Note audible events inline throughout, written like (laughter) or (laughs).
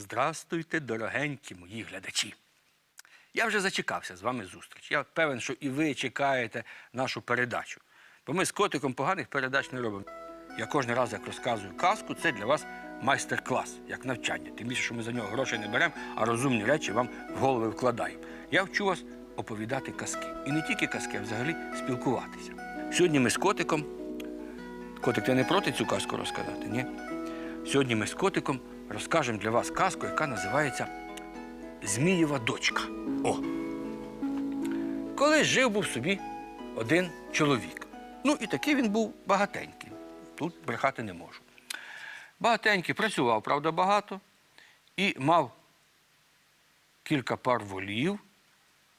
Здрастуйте, дорогенькі мої глядачі. Я вже зачекався з вами зустріч. Я певен, що і ви чекаєте нашу передачу. Бо ми з котиком поганих передач не робимо. Я кожен раз, як розказую казку, це для вас майстер-клас, як навчання. Тим більше, що ми за нього грошей не беремо, а розумні речі вам в голови вкладаємо. Я вчу вас оповідати казки. І не тільки казки, а взагалі спілкуватися. Сьогодні ми з котиком. Котик, ти не проти цю казку розказати? Ні? Сьогодні ми з котиком розкажемо для вас казку, яка називається Змієва дочка. О! Колись жив був собі один чоловік. Ну, і такий він був багатенький. Тут брехати не можу. Багатенький, працював, правда, багато, і мав кілька пар волів,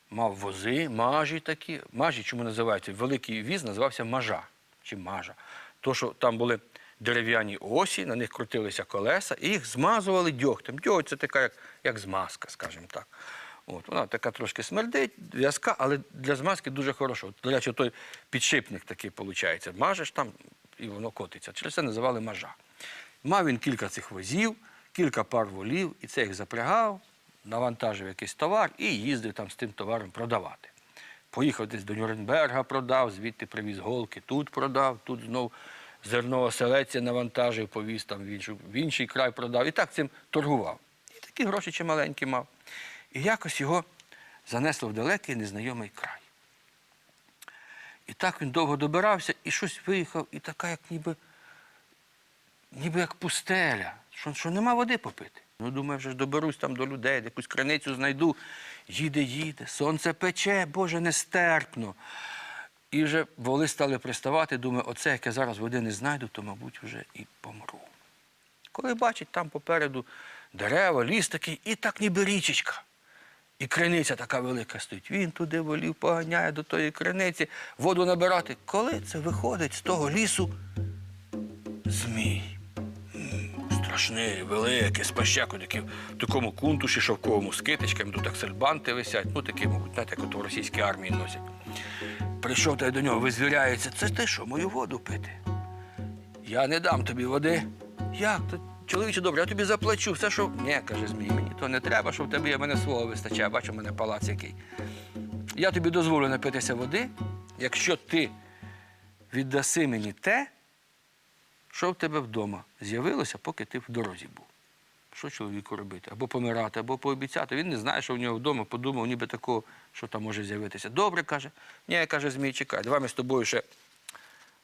мав вози, мажі такі. Мажі, чому називаються? Великий віз називався мажа чи мажа. То, що там були дерев'яні осі, на них крутилися колеса, і їх змазували дьогтем. Дьоготь це така, як, як змазка, скажімо так. От, вона така трошки смердить, в'язка, але для змазки дуже хороша. От, До речі, той підшипник такий виходить. Мажеш там і воно котиться. Через це називали мажа. Мав він кілька цих возів, кілька пар волів, і це їх запрягав, навантажив якийсь товар і їздив там з тим товаром продавати. Поїхав десь до Нюрнберга, продав, звідти привіз голки, тут продав, тут знов зерно оселеця навантажив, повіз там в, іншу, в інший край продав. І так цим торгував. І такі гроші чималенькі мав. І якось його занесло в далекий незнайомий край. І так він довго добирався, і щось виїхав, і така, як ніби, ніби як пустеля, що, що нема води попити. Ну, думаю, вже ж доберусь там до людей, якусь криницю знайду. Їде, їде, сонце пече, Боже, нестерпно. І вже воли стали приставати, думаю, оце, як я зараз води не знайду, то, мабуть, вже і помру. Коли бачить там попереду дерева, ліс такий, і так ніби річечка. І криниця така велика стоїть. Він туди волів поганяє до тої криниці, воду набирати. Коли це виходить з того лісу змій. Страшний, великий, з пащаку, такий в такому кунтуші шовковому з китичками, тут аксельбанти висять, ну такі, мабуть, знаєте, як от в російській армії носять. Прийшов та й до нього, визвіряється, це ти що, мою воду пити? Я не дам тобі води. Як? Чоловіче, добре, я тобі заплачу. Все, що. Ні, каже Змій, мені то не треба, щоб тебе є, мене свого вистачає. Бачу, в мене палац який. Я тобі дозволю напитися води, якщо ти віддаси мені те, що в тебе вдома з'явилося, поки ти в дорозі був. Що чоловіку робити? Або помирати, або пообіцяти. Він не знає, що в нього вдома, подумав, ніби такого, що там може з'явитися. Добре, каже. Ні, каже Змій, чекай, давай ми з тобою ще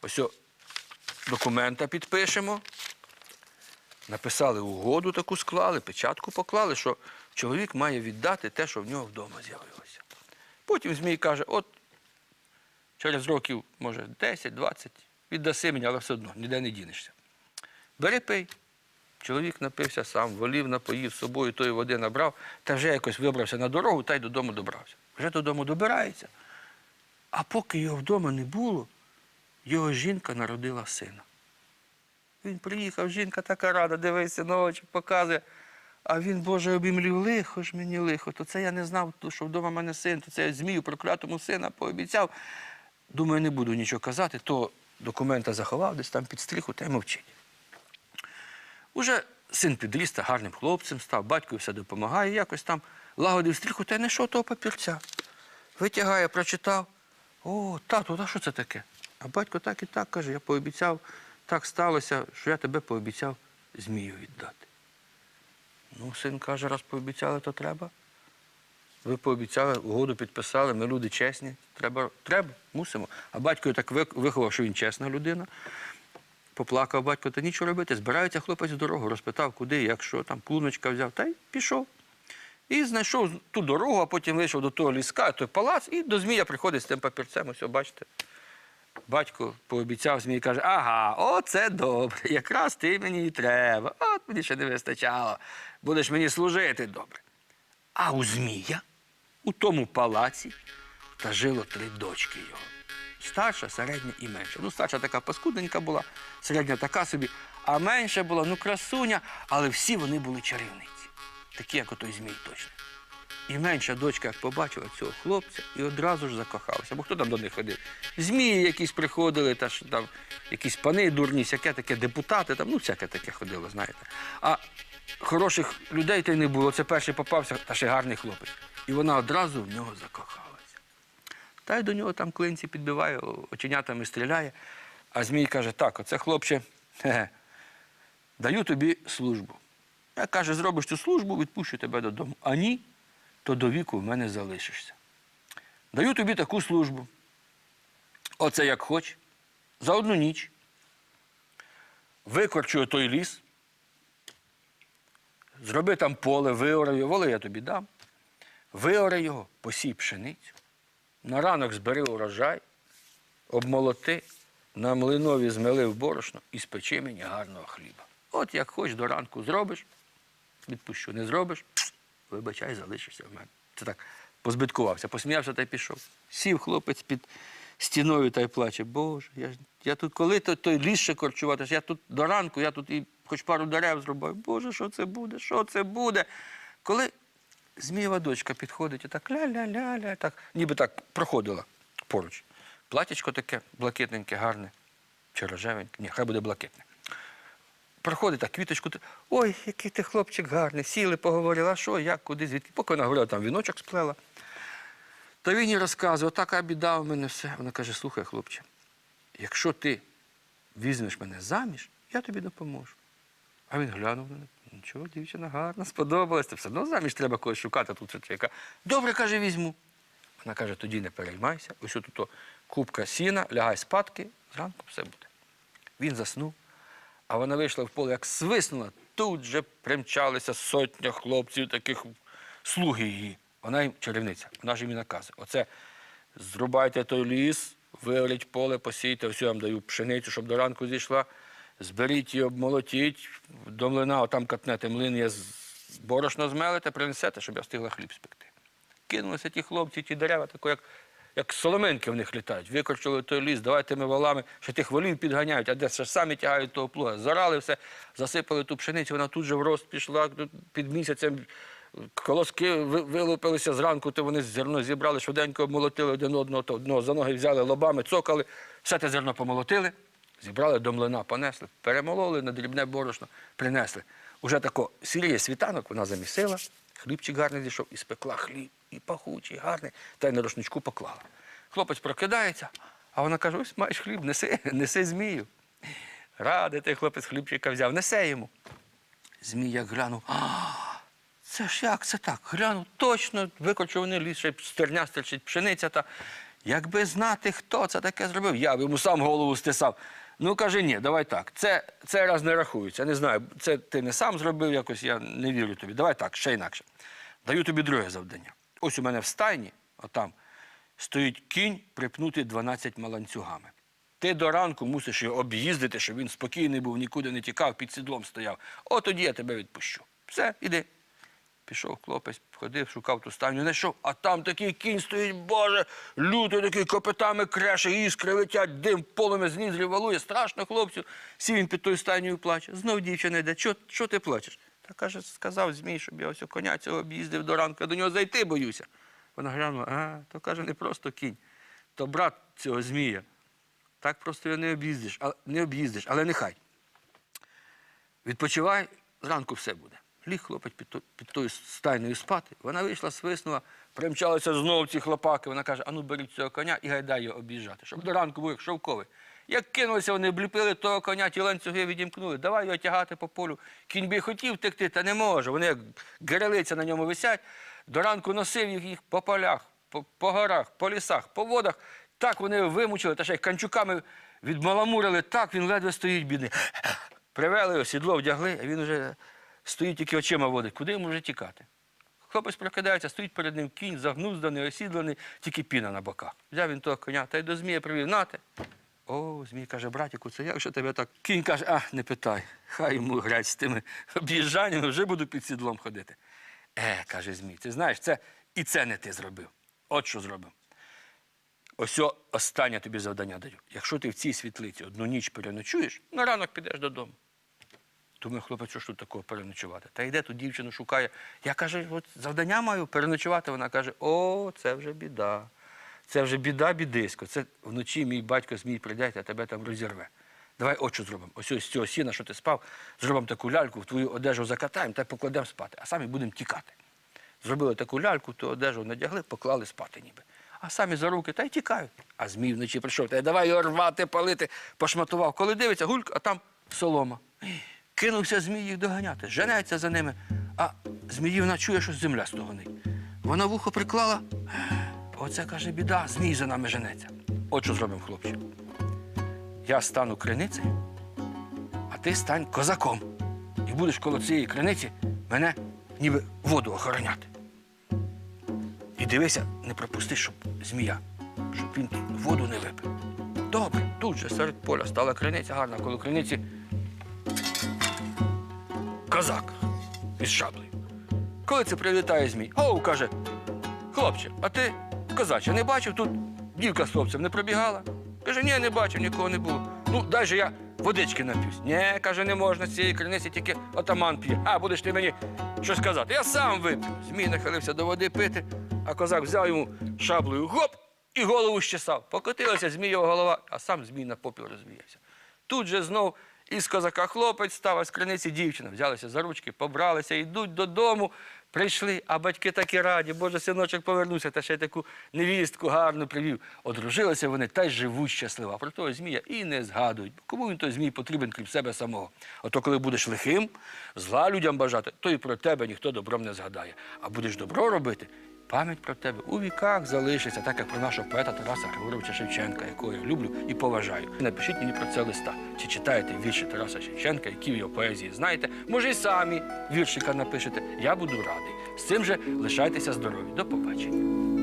ось документа підпишемо. Написали угоду таку склали, печатку поклали, що чоловік має віддати те, що в нього вдома з'явилося. Потім Змій каже: от через років, може, 10-20, віддаси мені, але все одно ніде не дінешся. Бери пий. Чоловік напився сам, волів, напоїв з собою, тої води набрав, та вже якось вибрався на дорогу та й додому добрався. Вже додому добирається. А поки його вдома не було, його жінка народила сина. Він приїхав, жінка така рада, дивиться на очі, показує. А він, Боже, обімлів, лихо ж мені лихо. То це я не знав, що вдома в мене син, то це я змію проклятому сина пообіцяв. Думаю, не буду нічого казати, то документа заховав, десь там під стріху, та й мовчить. Уже син підріс та гарним хлопцем став, батько все допомагає, якось там лагодив стріху, та й знайшов того папірця. Витягає, прочитав. О, тату, а що це таке? А батько так і так каже, я пообіцяв, так сталося, що я тебе пообіцяв змію віддати. Ну, син каже, раз пообіцяли, то треба. Ви пообіцяли, угоду підписали, ми люди чесні. Треба, треба, мусимо. А батько так виховав, що він чесна людина. Поплакав батько, та нічого робити. Збирається хлопець в дорогу, розпитав, куди, як що, там клуночка взяв, та й пішов. І знайшов ту дорогу, а потім вийшов до того ліска, той палац, і до Змія приходить з тим папірцем. Ось, бачите. Батько пообіцяв Змій каже: ага, оце добре, якраз ти мені і треба. От мені ще не вистачало. Будеш мені служити добре. А у Змія у тому палаці та жило три дочки його. Старша, середня і менша. Ну, старша така паскудненька була, середня така собі, а менша була, ну, красуня, але всі вони були чарівниці. Такі, як отой Змій точно. І менша дочка, як побачила цього хлопця, і одразу ж закохалася. Бо хто там до них ходив? Змії якісь приходили, та ж там якісь пани дурні, всяке таке депутати, там, ну, всяке таке ходило, знаєте. А хороших людей та й не було. Це перший попався, та ще гарний хлопець. І вона одразу в нього закохалася. Та й до нього там клинці підбиває, оченятами стріляє. А Змій каже: так, оце хлопче, даю тобі службу. Я каже, зробиш цю службу, відпущу тебе додому. А ні, то до віку в мене залишишся. Даю тобі таку службу. Оце як хоч, за одну ніч. Викорчую той ліс, зроби там поле, виорай його, воли я тобі дам. Виорай його, посій пшеницю. На ранок збери урожай, обмолоти, на млинові змели в борошно і спечи мені гарного хліба. От як хоч до ранку зробиш, відпущу, не зробиш, вибачай, залишишся в мене. Це так позбиткувався, посміявся та й пішов. Сів хлопець під стіною та й плаче. Боже, я, я тут коли то, той ліс ще корчувати, я тут до ранку, я тут і хоч пару дерев зробив. Боже, що це буде? Що це буде? Коли Змієва дочка підходить і так ля-ля-ля-ля, так, ніби так проходила поруч. Платячко таке блакитненьке, гарне, чи рожевеньке, ні, хай буде блакитне. Проходить так, квіточку, ой, який ти хлопчик гарний, сіли, поговорили, а що, як, куди, звідки. Поки вона говорила, там віночок сплела. Та він їй розказує, така біда у мене все. Вона каже, слухай, хлопче, якщо ти візьмеш мене заміж, я тобі допоможу. А він глянув на неї. Нічого, дівчина гарна, сподобалась. Все одно заміж треба когось шукати тут чоловіка. Добре, каже, візьму. Вона каже, тоді не переймайся. Ось тут купка сіна, лягай спадки, зранку все буде. Він заснув, а вона вийшла в поле, як свиснула. Тут же примчалися сотня хлопців, таких слуги її. Вона їм чарівниця, вона ж їм і наказує. Оце зрубайте той ліс, виоріть поле, посійте, ось я вам даю пшеницю, щоб до ранку зійшла. Зберіть її, обмолотіть, до млина, отам катнете млин, є борошно змелите, принесете, щоб я встигла хліб спекти. Кинулися ті хлопці, ті дерева, тако, як, як соломинки в них літають. Викорчили той ліс, давайте ми валами, ще тих волів підганяють, а де ще самі тягають того плуга. Зарали все, засипали ту пшеницю, вона тут же в рост пішла, під місяцем колоски вилупилися зранку, то вони зерно зібрали, швиденько обмолотили один одного, то одного за ноги взяли лобами, цокали, все те зерно помолотили, зібрали до млина, понесли, перемололи на дрібне борошно, принесли. Уже тако сіріє світанок, вона замісила, хлібчик гарний зійшов, і спекла хліб, і пахучий, гарний, та й на рушничку поклала. Хлопець прокидається, а вона каже: ось маєш хліб, неси, (laughs) неси змію. Радий той хлопець хлібчика взяв, несе йому. Змій як глянув. «А, Це ж як це так? Глянув, точно викорчований ліс, ще стерня стерчить пшениця. Та якби знати, хто це таке зробив, я б йому сам голову стисав. Ну каже, ні, давай так. Це, це раз не рахується. Не знаю, це ти не сам зробив якось, я не вірю тобі. Давай так, ще інакше. Даю тобі друге завдання. Ось у мене в стайні, отам, стоїть кінь, припнутий 12 ланцюгами. Ти до ранку мусиш його об'їздити, щоб він спокійний був, нікуди не тікав, під сідлом стояв. От тоді я тебе відпущу. Все, іди. Пішов хлопець, ходив, шукав ту стайню, знайшов, а там такий кінь стоїть, боже, лютий такий копитами креше, іскри летять, дим полум'я з валує, страшно хлопцю. Сів він під тою стайнею і плаче. Знов дівчина йде, що, ти плачеш? Та каже, сказав Змій, щоб я ось коня цього об'їздив до ранку, до нього зайти боюся. Вона глянула, а, то каже, не просто кінь, то брат цього Змія. Так просто його не об'їздиш, не об'їздиш, але нехай. Відпочивай, зранку все буде. Ліг хлопець під, під тою стайною спати. Вона вийшла, свиснула, примчалися знову ці хлопаки. Вона каже: ану беріть цього коня і гайдай його об'їжджати, щоб до ранку був як шовковий. Як кинулися, вони обліпили того коня, ті ланцюги відімкнули. Давай його тягати по полю. Кінь би хотів втекти, та не може. Вони як герелиця на ньому висять. До ранку носив їх, по полях, по, по горах, по лісах, по водах. Так вони вимучили, та ще й канчуками відмаламурили, так він ледве стоїть, бідний. Привели його, сідло вдягли, а він вже стоїть тільки очима водить. Куди йому вже тікати? Хлопець прокидається, стоїть перед ним кінь, загнузданий, осідланий, тільки піна на боках. Взяв він того коня та й до Змія привів. Нате. О, Змій каже, братіку, це як же тебе так? Кінь каже, а, не питай. Хай йому грать з тими об'їжджаннями, вже буду під сідлом ходити. Е, каже Змій, ти знаєш, це і це не ти зробив. От що зробив. Ось останнє тобі завдання даю. Якщо ти в цій світлиці одну ніч переночуєш, на ранок підеш додому. Думаю, хлопець, що ж тут такого переночувати? Та йде тут дівчину шукає. Я каже, от завдання маю переночувати. Вона каже: о, це вже біда. Це вже біда, бідисько. Це вночі мій батько змій прийде, а тебе там розірве. Давай що зробимо. Ось ось з цього сіна, що ти спав, зробимо таку ляльку, в твою одежу закатаємо та покладемо спати, а самі будемо тікати. Зробили таку ляльку, ту одежу надягли, поклали спати ніби. А самі за руки та й тікають. А змій вночі прийшов, та й давай його рвати, палити, пошматував. Коли дивиться, гульк, а там солома. Кинувся змій їх доганяти, женеться за ними. А зміївна чує, що земля стогонить. Вона вухо приклала. Оце каже, біда, змій за нами женеться. От що зробимо, хлопче. Я стану криницею, а ти стань козаком. І будеш коло цієї криниці мене ніби воду охороняти. І дивися, не пропусти, щоб змія, щоб він воду не випив. Добре, тут же серед поля стала криниця гарна, коло криниці козак із шаблею. Коли це прилітає змій, оу, каже, хлопче, а ти козаче, не бачив тут дівка з хлопцем не пробігала? Каже, ні, не бачив, нікого не було. Ну, дай же я водички нап'юсь. Ні, каже, не можна з цієї криниці, тільки отаман п'є. А, будеш ти мені щось казати. Я сам вип'ю. Змій нахилився до води пити, а козак взяв йому шаблею гоп і голову щесав. Покотилася змієва голова, а сам змій на попіл розвіявся. Тут же знов із козака хлопець став, а з криниці дівчина. Взялися за ручки, побралися, йдуть додому, прийшли, а батьки такі раді, Боже, синочок повернувся, та ще й таку невістку гарну привів. Одружилися вони та й живуть щасливо. А про того змія і не згадують. Кому він той змій потрібен, крім себе самого? Ото коли будеш лихим, зла людям бажати, то і про тебе ніхто добром не згадає. А будеш добро робити, пам'ять про тебе у віках залишиться, так як про нашого поета Тараса Григоровича Шевченка, якого я люблю і поважаю. Напишіть мені про це листа. Чи читаєте вірші Тараса Шевченка, які в його поезії знаєте? Може, і самі віршика напишете. Я буду радий. З цим же лишайтеся здорові. До побачення.